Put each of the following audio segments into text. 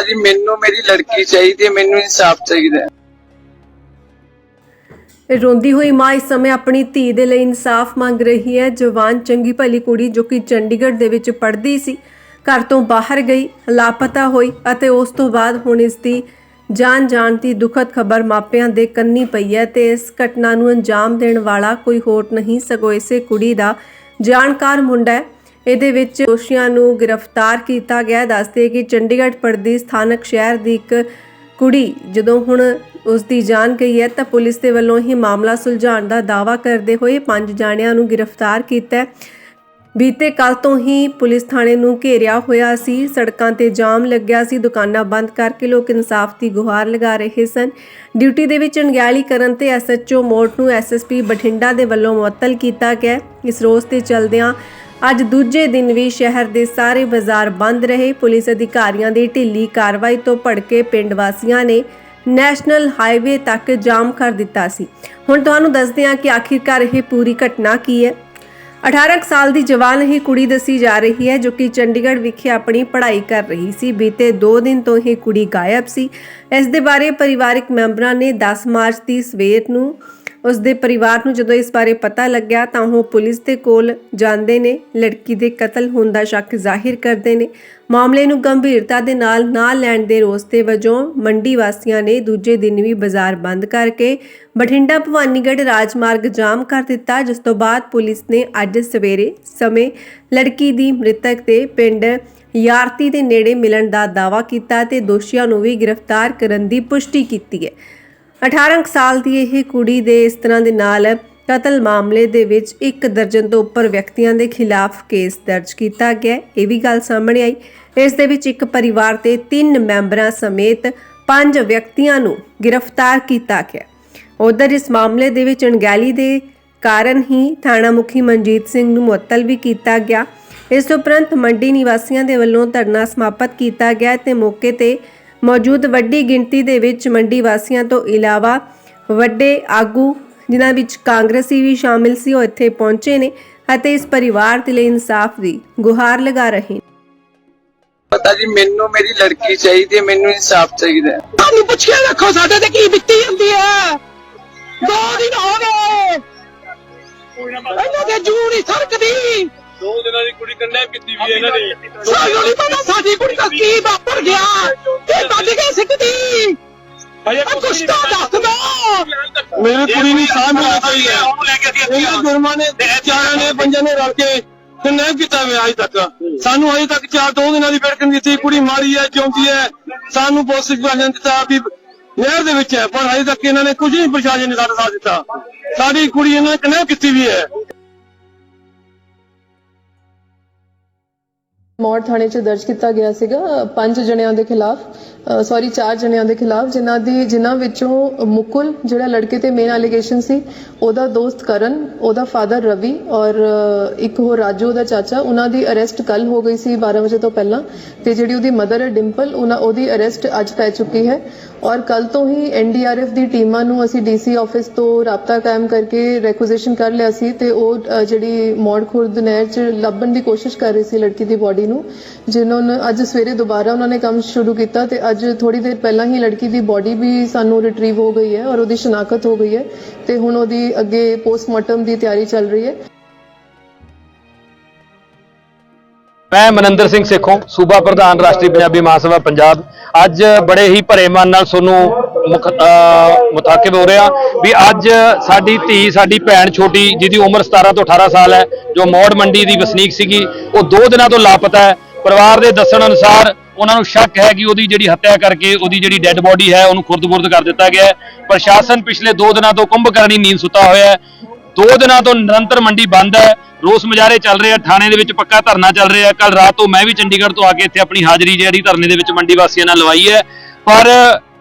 ਪਤਾ ਜੀ, ਮੈਨੂੰ ਮੇਰੀ ਲੜਕੀ ਚਾਹੀਦੀ ਹੈ, ਮੈਨੂੰ ਇਨਸਾਫ ਚਾਹੀਦਾ ਹੈ। ਰੋਂਦੀ ਹੋਈ ਮਾਂ ਇਸ ਸਮੇਂ ਆਪਣੀ ਧੀ ਦੇ ਲਈ ਇਨਸਾਫ ਮੰਗ ਰਹੀ ਹੈ। ਜਵਾਨ ਚੰਗੀ ਭਲੀ ਕੁੜੀ ਜੋ ਕਿ ਚੰਡੀਗੜ੍ਹ ਦੇ ਵਿੱਚ ਪੜ੍ਹਦੀ ਸੀ, ਘਰ ਤੋਂ ਬਾਹਰ ਗਈ, ਲਾਪਤਾ ਹੋਈ ਅਤੇ ਉਸ ਤੋਂ ਬਾਅਦ ਹੁਣ ਇਸ ਦੀ ਜਾਨ ਜਾਣ ਦੀ ਦੁਖਦ ਖਬਰ ਮਾਪਿਆਂ ਦੇ ਕੰਨੀ ਪਈ ਹੈ ਤੇ ਇਸ ਘਟਨਾ ਨੂੰ ਅੰਜਾਮ ਦੇਣ ਵਾਲਾ ਕੋਈ ਹੋਰ ਨਹੀਂ। ਸਗੋਂ ਇਸੇ ਕੁੜੀ ਦਾ ਜਾਣਕਾਰ ਮੁੰਡਾ ਹੈ। ਇਹਦੇ ਵਿੱਚ ਦੋਸ਼ੀਆਂ ਨੂੰ ਗ੍ਰਿਫਤਾਰ ਕੀਤਾ ਗਿਆ। ਦੱਸਦੇ ਕਿ ਚੰਡੀਗੜ੍ਹ ਪੜਦੀ ਸਥਾਨਕ ਸ਼ਹਿਰ ਦੀ ਇੱਕ ਕੁੜੀ, ਜਦੋਂ ਹੁਣ ਉਸ ਦੀ ਜਾਨ ਗਈ ਹੈ, ਤਾਂ ਪੁਲਿਸ ਦੇ ਵੱਲੋਂ ਹੀ ਮਾਮਲਾ ਸੁਲਝਾਉਣ ਦਾ ਦਾਅਵਾ ਕਰਦੇ ਹੋਏ ਪੰਜ ਜਾਣਿਆਂ ਨੂੰ ਗ੍ਰਿਫਤਾਰ ਕੀਤਾ ਬੀਤੇ ਕੱਲ ਤੋਂ ਹੀ ਪੁਲਿਸ ਥਾਣੇ ਨੂੰ ਘੇਰਿਆ ਹੋਇਆ ਸੀ। ਸੜਕਾਂ ਤੇ ਜਾਮ ਲੱਗਿਆ ਸੀ। ਦੁਕਾਨਾਂ ਬੰਦ ਕਰਕੇ ਲੋਕ ਇਨਸਾਫ ਦੀ ਗੁਹਾਰ ਲਗਾ ਰਹੇ ਸਨ। ਡਿਊਟੀ ਦੇ ਵਿੱਚ ਅਣਗਹਿਲੀ ਕਰਨ ਤੇ ਐਸਐਚਓ ਮੋੜ ਨੂੰ ਐਸਐਸਪੀ ਬਠਿੰਡਾ ਦੇ ਵੱਲੋਂ ਮੁਅੱਤਲ ਕੀਤਾ ਗਿਆ। ਇਸ ਰੋਸ ਤੇ ਚਲਦਿਆਂ ਅੱਜ ਦੂਜੇ ਦਿਨ ਵੀ ਸ਼ਹਿਰ ਦੇ ਸਾਰੇ ਬਾਜ਼ਾਰ ਬੰਦ ਰਹੇ। ਪੁਲਿਸ ਅਧਿਕਾਰੀਆਂ ਦੀ ਢਿੱਲੀ ਕਾਰਵਾਈ ਤੋਂ ਭੜਕੇ ਪਿੰਡ ਵਾਸੀਆਂ ਨੇ ਨੈਸ਼ਨਲ ਹਾਈਵੇ ਤੱਕ ਜਾਮ ਕਰ ਦਿੱਤਾ ਸੀ। ਹੁਣ ਤੁਹਾਨੂੰ ਦੱਸਦੇ ਹਾਂ ਕਿ ਆਖਿਰਕਾਰ ਇਹ ਪੂਰੀ ਘਟਨਾ ਕੀ ਹੈ। 18 ਕੁ ਸਾਲ ਦੀ ਜਵਾਨ ਹੀ ਕੁੜੀ ਦੱਸੀ ਜਾ ਰਹੀ ਹੈ ਜੋ ਕਿ ਚੰਡੀਗੜ੍ਹ ਵਿਖੇ ਆਪਣੀ ਪੜ੍ਹਾਈ ਕਰ ਰਹੀ ਸੀ। ਬੀਤੇ 2 ਦਿਨ ਤੋਂ ਇਹ ਕੁੜੀ ਗਾਇਬ ਸੀ। ਇਸ ਦੇ ਬਾਰੇ ਪਰਿਵਾਰਕ ਮੈਂਬਰਾਂ ਨੇ 10 ਮਾਰਚ ਦੀ ਸਵੇਰ ਨੂੰ ਉਸ ਦੇ ਪਰਿਵਾਰ ਨੂੰ ਜਦੋਂ ਇਸ ਬਾਰੇ ਪਤਾ ਲੱਗਿਆ ਤਾਂ ਉਹ ਪੁਲਿਸ ਦੇ ਕੋਲ ਜਾਂਦੇ ਨੇ, ਲੜਕੀ ਦੇ ਕਤਲ ਹੋਣ ਦਾ ਸ਼ੱਕ ਜ਼ਾਹਿਰ ਕਰਦੇ ਨੇ। ਮਾਮਲੇ ਨੂੰ ਗੰਭੀਰਤਾ ਦੇ ਨਾਲ ਨਾ ਲੈਣ ਦੇ ਰੋਸ ਤੇ ਵਜੋਂ ਮੰਡੀ ਵਾਸੀਆਂ ਨੇ ਦੂਜੇ ਦਿਨ ਵੀ ਬਾਜ਼ਾਰ ਬੰਦ ਕਰਕੇ ਬਠਿੰਡਾ ਭਵਾਨੀਗੜ੍ਹ ਰਾਜਮਾਰਗ ਜਾਮ ਕਰ ਦਿੱਤਾ, ਜਿਸ ਤੋਂ ਬਾਅਦ ਪੁਲਿਸ ਨੇ ਅੱਜ ਸਵੇਰੇ ਸਮੇਂ ਲੜਕੀ ਦੀ ਮ੍ਰਿਤਕ ਦੇ ਪਿੰਡ ਯਾਰਤੀ ਦੇ ਨੇੜੇ ਮਿਲਣ ਦਾ ਦਾਅਵਾ ਕੀਤਾ ਤੇ ਦੋਸ਼ੀਆਂ ਨੂੰ ਵੀ ਗ੍ਰਿਫਤਾਰ ਕਰਨ ਦੀ ਪੁਸ਼ਟੀ ਕੀਤੀ ਹੈ। 18 ਕੁ ਸਾਲ ਦੀ ਇਹ ਕੁੜੀ ਦੇ ਇਸ ਤਰ੍ਹਾਂ ਦੇ ਨਾਲ ਕਤਲ ਮਾਮਲੇ ਦੇ ਵਿੱਚ ਇੱਕ ਦਰਜਨ ਤੋਂ ਉੱਪਰ ਵਿਅਕਤੀਆਂ ਦੇ ਖਿਲਾਫ ਕੇਸ ਦਰਜ ਕੀਤਾ ਗਿਆ। ਇਹ ਵੀ ਗੱਲ ਸਾਹਮਣੇ ਆਈ। ਇਸ ਦੇ ਵਿੱਚ ਇੱਕ ਪਰਿਵਾਰ ਦੇ ਤਿੰਨ ਮੈਂਬਰਾਂ ਸਮੇਤ ਪੰਜ ਵਿਅਕਤੀਆਂ ਨੂੰ ਗ੍ਰਿਫਤਾਰ ਕੀਤਾ ਗਿਆ। ਉਧਰ ਇਸ ਮਾਮਲੇ ਦੇ ਵਿੱਚ ਅਣਗਹਿਲੀ ਦੇ ਕਾਰਨ ਹੀ ਥਾਣਾ ਮੁਖੀ ਮਨਜੀਤ ਸਿੰਘ ਨੂੰ ਮੁਅੱਤਲ ਵੀ ਕੀਤਾ ਗਿਆ। ਇਸ ਉਪਰੰਤ ਮੰਡੀ ਨਿਵਾਸੀਆਂ ਦੇ ਵੱਲੋਂ ਧਰਨਾ ਸਮਾਪਤ ਕੀਤਾ ਗਿਆ ਤੇ ਮੌਕੇ ਤੇ ਮੌਜੂਦ ਵੱਡੀ ਗਿਣਤੀ ਦੇ ਵਿੱਚ ਮੰਡੀ ਵਾਸੀਆਂ ਤੋਂ ਇਲਾਵਾ ਵੱਡੇ ਆਗੂ ਜਿਨ੍ਹਾਂ ਵਿੱਚ ਕਾਂਗਰਸੀ ਵੀ ਸ਼ਾਮਿਲ ਸੀ ਉਹ ਇੱਥੇ ਪਹੁੰਚੇ ਨੇ ਅਤੇ ਇਸ ਪਰਿਵਾਰ ਦੇ ਲਈ ਇਨਸਾਫ ਦੀ ਗੁਹਾਰ ਲਗਾ ਰਹੇ ਨੇ। ਪਤਾ ਜੀ ਮੈਨੂੰ ਮੇਰੀ ਲੜਕੀ ਚਾਹੀਦੀ ਹੈ ਮੈਨੂੰ ਇਨਸਾਫ ਚਾਹੀਦਾ ਹੈ। ਤੁਹਾਨੂੰ ਪੁੱਛ ਕੇ ਰੱਖੋ ਸਾਡੇ ਤੇ ਕੀ ਬੀਤੀ ਜਾਂਦੀ ਹੈ? ਦੋ ਦਿਨ ਹੋ ਗਏ। ਇਹਨਾਂ ਦੇ ਜੂੜ ਹੀ ਸਰਕਦੀ। ਦੋ ਦਿਨਾਂ ਦੀ ਕੁੜੀ ਕੰਨਿਆ ਕੀਤੀ ਵੀ ਇਹਨਾਂ ਨੇ ਸਾਨੂੰ ਨਹੀਂ ਪਤਾ ਸਾਡੀ ਕੁੜੀ ਦਾ ਕੀ ਵਾਪਰ ਗਿਆ। ਹਜੇ ਆ ਕੁਛ ਤਾਂ ਦੱਸ ਦੋ। ਮੇਰੀ ਕੁੜੀ ਨੂੰ ਸਾਹ ਮਿਲਣਾ ਚਾਹੀਦਾ ਹੈ। ਉਹਨੂੰ ਲੈ ਕੇ ਅਸੀਂ ਇਹਨਾਂ ਜੁਰਮਾਂ ਨੇ ਚਾਰਾਂ ਨੇ ਪੰਜਾਂ ਨੇ ਰਲ ਕੇ ਤੇ ਨਹੀਂ ਕੀਤਾ ਹੋਇਆ ਅਜੇ ਤੱਕ। ਸਾਨੂੰ ਅਜੇ ਤੱਕ ਚਾਰ ਦੋ ਦਿਨਾਂ ਦੀ ਬੈਠਕਨ ਦਿੱਤੀ। ਕੁੜੀ ਮਾਰੀ ਹੈ ਜਿਉਂਦੀ ਹੈ। ਸਾਨੂੰ ਪੁਲਿਸ ਪ੍ਰਸ਼ਾਸਨ ਦਿੱਤਾ ਵੀ ਨਹਿਰ ਦੇ ਵਿੱਚ ਹੈ ਪਰ ਅਜੇ ਤੱਕ ਇਹਨਾਂ ਨੇ ਕੁਝ ਨਹੀਂ ਪ੍ਰਸ਼ਾਸਨ ਨੇ ਸਾਡਾ ਸਾਥ ਦਿੱਤਾ। ਸਾਡੀ ਕੁੜੀ ਇਹਨਾਂ ਨੇ ਕਨੈਕਟ ਕੀਤੀ ਵੀ ਹੈ। ਮੌੜ ਥਾਣੇ 'ਚ ਦਰਜ ਕੀਤਾ ਗਿਆ ਸੀਗਾ ਪੰਜ ਜਣਿਆਂ ਦੇ ਖਿਲਾਫ ਸੌਰੀ ਚਾਰ ਜਣਿਆਂ ਦੇ ਖਿਲਾਫ, ਜਿਨ੍ਹਾਂ ਦੀ, ਜਿਨ੍ਹਾਂ ਵਿੱਚੋਂ ਮੁਕੁਲ, ਜਿਹੜਾ ਲੜਕੇ ਤੇ ਮੇਨ ਅਲੀਗੇਸ਼ਨ ਸੀ, ਉਹਦਾ ਦੋਸਤ ਕਰਨ, ਉਹਦਾ ਫਾਦਰ ਰਵੀ ਔਰ ਇੱਕ ਹੋਰ ਰਾਜੂ, ਉਹਦਾ ਚਾਚਾ, ਉਹਨਾਂ ਦੀ ਅਰੈਸਟ ਕੱਲ ਹੋ ਗਈ ਸੀ 12 ਵਜੇ ਤੋਂ ਪਹਿਲਾਂ ਤੇ ਜਿਹੜੀ ਉਹਦੀ ਮਦਰ ਹੈ ਡਿੰਪਲ ਉਹਨਾਂ, ਉਹਦੀ ਅਰੈਸਟ ਅੱਜ ਪੈ ਚੁੱਕੀ ਹੈ ਔਰ ਕੱਲ ਤੋਂ ਹੀ ਐਨਡੀਆਰਐਫ ਦੀ ਟੀਮਾਂ ਨੂੰ ਅਸੀਂ ਡੀਸੀ ਆਫਿਸ ਤੋਂ ਰਾਬਤਾ ਕਾਇਮ ਕਰਕੇ ਰੈਕੁਜੀਸ਼ਨ ਕਰ ਲਿਆ ਸੀ ਤੇ ਉਹ ਜਿਹੜੀ ਮੌੜ ਖੁਰਦ ਨਹਿਰ 'ਚ ਲੱਭਣ ਦੀ ਕੋਸ਼ਿਸ਼ ਕਰ ਰਹੀ ਸੀ ਲੜਕੀ ਦੀ ਬੋਡੀ ਨੂੰ, ਜਿਨ੍ਹਾਂ ਨੇ ਅੱਜ ਸਵੇਰੇ ਦੁਬਾਰਾ ਉਹਨਾਂ ਨੇ ਕੰਮ ਸ਼ੁਰੂ ਕੀਤਾ ਤੇ ਅੱਜ ਥੋੜੀ ਦੇਰ ਪਹਿਲਾਂ ਹੀ ਲੜਕੀ ਦੀ ਬੋਡੀ ਵੀ ਸਾਨੂੰ ਰਿਟਰੀਵ ਹੋ ਗਈ ਹੈ ਔਰ ਉਹਦੀ ਸ਼ਨਾਖਤ ਹੋ ਗਈ ਹੈ ਤੇ ਹੁਣ ਉਹਦੀ ਅੱਗੇ ਪੋਸਟਮਾਰਟਮ ਦੀ ਤਿਆਰੀ ਚੱਲ ਰਹੀ ਹੈ। ਮੈਂ ਮਨਿੰਦਰ ਸਿੰਘ ਸੇਖੋਂ, ਸੂਬਾ ਪ੍ਰਧਾਨ, ਰਾਸ਼ਟਰੀ ਪੰਜਾਬੀ ਮਹਾਸਭਾ, ਪੰਜਾਬ। ਅੱਜ ਬੜੇ ਹੀ ਭਰੇ ਮਨ ਨਾਲ ਤੁਹਾਨੂੰ ਮੁਤਾਕਿਬ ਹੋ ਰਿਹਾ ਵੀ ਅੱਜ ਸਾਡੀ ਧੀ, ਸਾਡੀ ਭੈਣ ਛੋਟੀ ਜਿਹਦੀ ਉਮਰ 17 ਤੋਂ 18 ਸਾਲ ਹੈ, ਜੋ ਮੌੜ ਮੰਡੀ ਦੀ ਵਸਨੀਕ ਸੀਗੀ, ਉਹ ਦੋ ਦਿਨਾਂ ਤੋਂ ਲਾਪਤਾ ਹੈ। ਪਰਿਵਾਰ ਦੇ ਦੱਸਣ ਅਨੁਸਾਰ ਉਹਨਾਂ ਨੂੰ ਸ਼ੱਕ ਹੈ ਕਿ ਉਹਦੀ ਜਿਹੜੀ ਹੱਤਿਆ ਕਰਕੇ ਉਹਦੀ ਜਿਹੜੀ ਡੈੱਡ ਬੋਡੀ ਹੈ, ਉਹਨੂੰ ਖੁਰਦ-ਬੁਰਦ ਕਰ ਦਿੱਤਾ ਗਿਆ ਹੈ। ਪ੍ਰਸ਼ਾਸਨ ਪਿਛਲੇ 2 ਦਿਨਾਂ ਤੋਂ ਕੁੰਭਕਰਨੀ ਨੀਂਦ ਸੁੱਤਾ ਹੋਇਆ ਹੈ। ਦੋ ਦਿਨਾਂ ਤੋਂ ਨਿਰੰਤਰ ਮੰਡੀ ਬੰਦ ਹੈ। ਰੋਸ ਮੁਜ਼ਾਹਰੇ ਚੱਲ ਰਹੇ ਆ ਥਾਣੇ ਦੇ ਵਿੱਚ ਪੱਕਾ ਧਰਨਾ ਚੱਲ ਰਿਹਾ ਕੱਲ ਰਾਤ ਤੋਂ ਮੈਂ ਵੀ ਚੰਡੀਗੜ੍ਹ ਤੋਂ ਆ ਕੇ ਇੱਥੇ ਆਪਣੀ ਹਾਜ਼ਰੀ ਜਿਹੜੀ ਧਰਨੇ ਦੇ ਵਿੱਚ ਮੰਡੀ ਵਾਸੀਆਂ ਨਾਲ ਲਵਾਈ ਹੈ। ਪਰ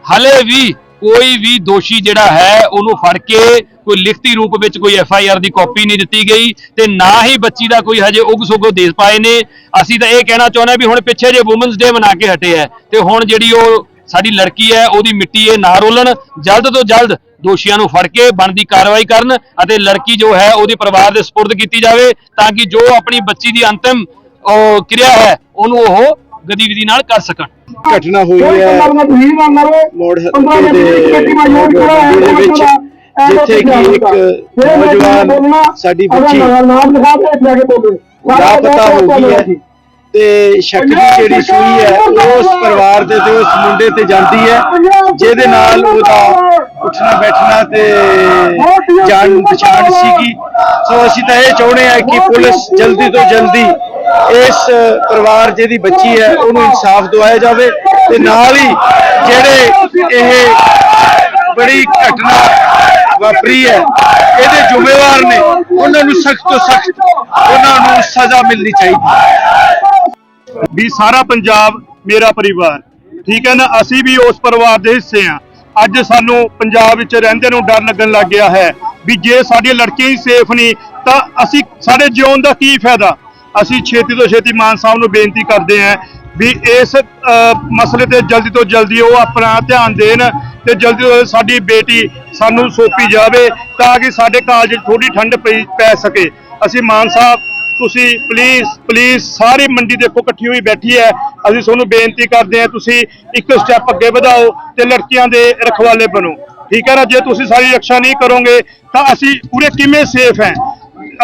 ਹਲੇ ਵੀ ਕੋਈ ਵੀ ਦੋਸ਼ੀ ਜਿਹੜਾ ਹੈ, ਉਹਨੂੰ ਫੜ ਕੇ ਕੋਈ ਲਿਖਤੀ ਰੂਪ ਵਿੱਚ ਕੋਈ ਐਫ ਆਈ ਆਰ ਦੀ ਕਾਪੀ ਨਹੀਂ ਦਿੱਤੀ ਗਈ ਤੇ ਨਾ ਹੀ ਬੱਚੀ ਦਾ ਕੋਈ ਹਜੇ ਉਗ ਸੁਗੋ ਦੇ ਪਾਏ ਨੇ। ਅਸੀਂ ਤਾਂ ਇਹ ਕਹਿਣਾ ਚਾਹੁੰਦੇ ਹਾਂ ਵੀ ਹੁਣ ਪਿੱਛੇ ਜੇ ਔਮਨਸ ਡੇ ਮਨਾ ਕੇ ਹਟੇ ਹੈ, ਤੇ ਹੁਣ ਜਿਹੜੀ ਉਹ ਸਾਡੀ ਲੜਕੀ ਹੈ, ਉਹਦੀ ਮਿੱਟੀ ਇਹ ਨਾ ਰੋਲਣ, ਜਲਦ ਤੋਂ ਜਲਦ ਦੋਸ਼ੀਆਂ ਨੂੰ ਫੜ ਕੇ ਬਣਦੀ ਕਾਰਵਾਈ ਕਰਨ ਅਤੇ ਲੜਕੀ ਜੋ ਹੈ, ਉਹਦੇ ਪਰਿਵਾਰ ਦੇ ਸਪੁਰਦ ਕੀਤੀ ਜਾਵੇ ਤਾਂ ਕਿ ਜੋ ਆਪਣੀ ਬੱਚੀ ਦੀ ਅੰਤਿਮ ਉਹ ਕਿਰਿਆ ਹੈ, ਉਹਨੂੰ ਉਹ ਗਤੀਵਿਧੀ ਨਾਲ ਕਰ ਸਕਣ। ਘਟਨਾ ਹੋਈ ਹੈ। ਮੋੜ ਹੱਤੇ ਦੇ ਦੇ ਵਿੱਚ ਜਿੱਥੇ ਕਿ ਇੱਕ ਨੌਜਵਾਨ ਸਾਡੀ ਬੱਚੀ ਲਾਪਤਾ ਹੋ ਗਈ ਹੈ। ਤੇ ਸ਼ੱਕ ਦੀ ਜਿਹੜੀ ਸੂਈ ਹੈ ਉਹ ਉਸ ਪਰਿਵਾਰ ਦੇ ਤੇ ਉਸ ਮੁੰਡੇ ਤੇ ਜਾਂਦੀ ਹੈ ਜਿਹਦੇ ਨਾਲ ਉਹਦਾ ਉੱਠਣਾ ਬੈਠਣਾ ਤੇ ਜਾਣ ਪਛਾਣ ਸੀਗੀ। ਸੋ ਅਸੀਂ ਤਾਂ ਇਹ ਚਾਹੁੰਦੇ ਆ ਕਿ ਪੁਲਿਸ ਜਲਦੀ ਤੋਂ ਜਲਦੀ ਇਸ ਪਰਿਵਾਰ ਜਿਹਦੀ ਬੱਚੀ ਹੈ, ਉਹਨੂੰ ਇਨਸਾਫ ਦਿਵਾਇਆ ਜਾਵੇ ਤੇ ਨਾਲ ਹੀ ਜਿਹੜੇ ਇਹ ਬੜੀ ਘਟਨਾ ਵਾਪਰੀ ਹੈ, ਇਹਦੇ ਜ਼ਿੰਮੇਵਾਰ ਨੇ, ਉਹਨਾਂ ਨੂੰ ਸਖਤ ਤੋਂ ਸਖਤ ਉਹਨਾਂ ਨੂੰ ਸਜ਼ਾ ਮਿਲਣੀ ਚਾਹੀਦੀ ਵੀ ਸਾਰਾ ਪੰਜਾਬ ਮੇਰਾ ਪਰਿਵਾਰ, ਠੀਕ ਹੈ ਨਾ? ਅਸੀਂ ਵੀ ਉਸ ਪਰਿਵਾਰ ਦੇ ਹਿੱਸੇ ਆ ਅੱਜ ਸਾਨੂੰ ਪੰਜਾਬ ਵਿੱਚ ਰਹਿੰਦੇ ਨੂੰ ਡਰ ਲੱਗਣ ਲੱਗ ਗਿਆ ਹੈ ਵੀ ਜੇ ਸਾਡੀਆਂ ਲੜਕੀਆਂ ਹੀ ਸੇਫ ਨਹੀਂ, ਤਾਂ ਅਸੀਂ ਸਾਡੇ ਜਿਉਣ ਦਾ ਕੀ ਫਾਇਦਾ? ਅਸੀਂ ਛੇਤੀ ਤੋਂ ਛੇਤੀ ਮਾਨ ਸਾਹਿਬ ਨੂੰ ਬੇਨਤੀ ਕਰਦੇ ਹਾਂ ਵੀ ਇਸ ਮਸਲੇ ਤੇ ਜਲਦੀ ਤੋਂ ਜਲਦੀ ਉਹ ਆਪਣਾ ਧਿਆਨ ਦੇਣ ਤੇ ਜਲਦੀ ਤੋਂ ਜਲਦੀ ਸਾਡੀ ਬੇਟੀ ਸਾਨੂੰ ਸੌਂਪੀ ਜਾਵੇ ਤਾਂ ਕਿ ਸਾਡੇ ਕਾਲਜ ਥੋੜੀ ਠੰਡ ਪਈ, ਪੈ ਸਕੇ। ਅਸੀਂ ਮਾਨ ਸਾਹਿਬ, ਤੁਸੀਂ ਪਲੀਜ਼ ਪਲੀਜ਼ ਸਾਰੀ ਮੰਡੀ ਦੇਖੋ ਇਕੱਠੀ ਹੋਈ ਬੈਠੀ ਹੈ। ਅਸੀਂ ਤੁਹਾਨੂੰ ਬੇਨਤੀ ਕਰਦੇ ਹਾਂ, ਤੁਸੀਂ ਇੱਕ ਸਟੈਪ ਅੱਗੇ ਵਧਾਓ ਤੇ ਲੜਕੀਆਂ ਦੇ ਰਖਵਾਲੇ ਬਣੋ। ਠੀਕ ਹੈ ਨਾ? ਜੇ ਤੁਸੀਂ ਸਾਰੀ ਰੱਖਿਆ ਨਹੀਂ ਕਰੋਗੇ ਤਾਂ ਅਸੀਂ ਪੂਰੇ ਕਿਵੇਂ ਸੇਫ ਹੈ?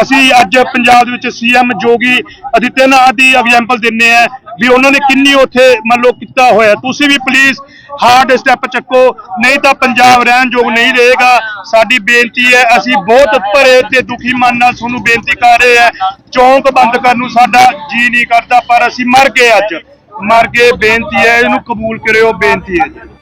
ਅਸੀਂ ਅੱਜ ਪੰਜਾਬ ਦੇ ਵਿੱਚ ਸੀਐਮ ਜੋਗੀ ਆਦਿੱਤਿਆਨਾਥ ਦੀ ਐਗਜ਼ਾਮਪਲ ਦਿੰਨੇ ਆ ਵੀ ਉਹਨਾਂ ਨੇ ਕਿੰਨੀ ਉੱਥੇ ਮੰਨ ਲਓ ਕੀਤਾ ਹੋਇਆ। ਤੁਸੀਂ ਵੀ ਪਲੀਜ਼ ਹਾਰਡ ਸਟੈਪ ਚੱਕੋ, ਨਹੀਂ ਤਾਂ ਪੰਜਾਬ ਰਹਿਣ ਯੋਗ ਨਹੀਂ ਰਹੇਗਾ। ਸਾਡੀ ਬੇਨਤੀ ਹੈ, ਅਸੀਂ ਬਹੁਤ ਭਰੇ ਤੇ ਦੁਖੀ ਮਨ ਨਾਲ ਤੁਹਾਨੂੰ ਬੇਨਤੀ ਕਰ ਰਹੇ ਹਾਂ। ਚੌਂਕ ਬੰਦ ਕਰਨ ਨੂੰ ਸਾਡਾ ਜੀ ਨਹੀਂ ਕਰਦਾ, ਪਰ ਅਸੀਂ ਮਰ ਗਏ ਅੱਜ। ਮਰ ਗਏ, ਬੇਨਤੀ ਹੈ, ਇਹਨੂੰ ਕਬੂਲ ਕਰਿਓ, ਬੇਨਤੀ ਹੈ